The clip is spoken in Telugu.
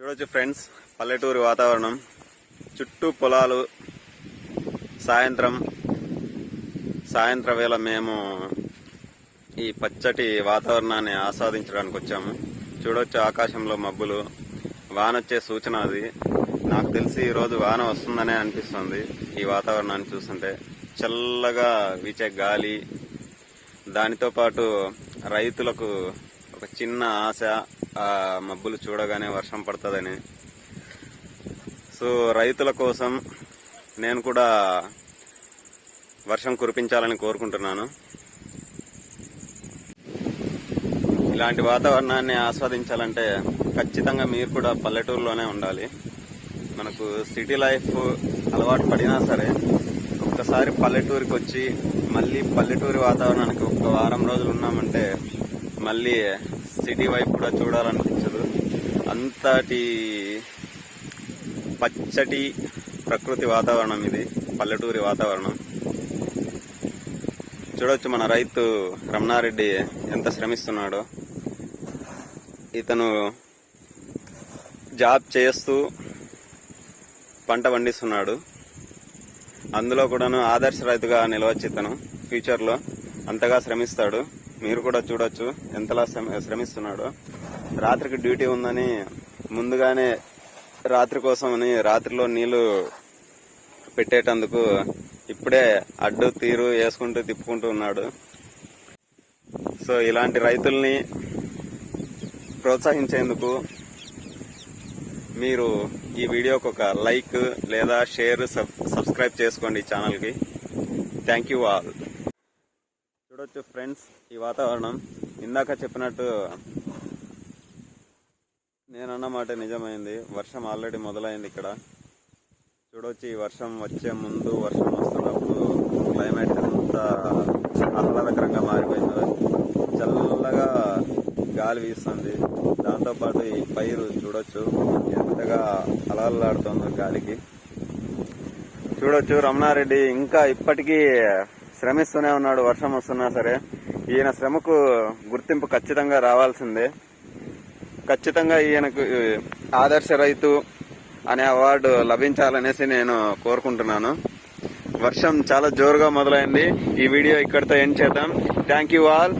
చూడొచ్చు ఫ్రెండ్స్ పల్లెటూరు వాతావరణం చుట్టూ పొలాలు సాయంత్రం సాయంత్రం వేళ మేము ఈ పచ్చటి వాతావరణాన్ని ఆస్వాదించడానికి వచ్చాము. చూడొచ్చు ఆకాశంలో మబ్బులు వాన వచ్చే సూచన అది. నాకు తెలిసి ఈరోజు వాన వస్తుందనే అనిపిస్తుంది ఈ వాతావరణాన్ని చూస్తుంటే. చల్లగా వీచే గాలి దానితో పాటు రైతులకు ఒక చిన్న ఆశ ఆ మబ్బులు చూడగానే వర్షం పడుతుందని. సో రైతుల కోసం నేను కూడా వర్షం కురిపించాలని కోరుకుంటున్నాను. ఇలాంటి వాతావరణాన్ని ఆస్వాదించాలంటే ఖచ్చితంగా మీరు కూడా పల్లెటూరులోనే ఉండాలి. మనకు సిటీ లైఫ్ అలవాటు పడినా సరే ఒక్కసారి పల్లెటూరికి వచ్చి మళ్ళీ పల్లెటూరి వాతావరణానికి ఒక వారం రోజులు ఉన్నామంటే మళ్ళీ సిటీ వైపు కూడా చూడాలనిపించదు. అంతటి పచ్చటి ప్రకృతి వాతావరణం ఇది పల్లెటూరి వాతావరణం. చూడవచ్చు మన రైతు రమణారెడ్డి ఎంత శ్రమిస్తున్నాడో. ఇతను జాబ్ చేస్తూ పంట పండిస్తున్నాడు. అందులో కూడాను ఆదర్శ రైతుగా నిలవచ్చు ఇతను ఫ్యూచర్లో. అంతగా శ్రమిస్తాడు. మీరు కూడా చూడొచ్చు ఎంతలా శ్రమ- రాత్రికి డ్యూటీ ఉందని ముందుగానే రాత్రి కోసమని రాత్రిలో నీళ్ళు పెట్టేటందుకు ఇప్పుడే అడ్డు తీరు వేసుకుంటూ తిప్పుకుంటూ ఉన్నాడు. సో ఇలాంటి రైతుల్ని ప్రోత్సహించేందుకు మీరు ఈ వీడియోకి ఒక లైక్ లేదా షేర్ సబ్ సబ్స్క్రైబ్ చేసుకోండి ఈ ఛానల్కి. Thank you all. చూడొచ్చు ఫ్రెండ్స్ ఈ వాతావరణం. ఇందాక చెప్పినట్టు నేనన్న మాట నిజమైంది. వర్షం ఆల్రెడీ మొదలైంది ఇక్కడ. చూడొచ్చు ఈ వర్షం వచ్చే ముందు వర్షం వస్తున్నప్పుడు క్లైమేట్ ఎంత ఆహ్లాదకరంగా మారిపోయిందో. చల్లగా గాలి వీస్తుంది. దాంతోపాటు ఈ పైరు చూడొచ్చు. ఎంతగా అలలాడుతుందో గాలికి. చూడొచ్చు రమణారెడ్డి ఇంకా ఇప్పటికీ శ్రమిస్తూనే ఉన్నాడు వర్షం వస్తున్నా సరే. ఈయన శ్రమకు గుర్తింపు ఖచ్చితంగా రావాల్సిందే. ఖచ్చితంగా ఈయనకు ఆదర్శ రైతు అనే అవార్డు లభించాలనేసి నేను కోరుకుంటున్నాను. వర్షం చాలా జోరుగా మొదలైంది. ఈ వీడియో ఇక్కడితో ఎండ్ చేద్దాం. Thank you all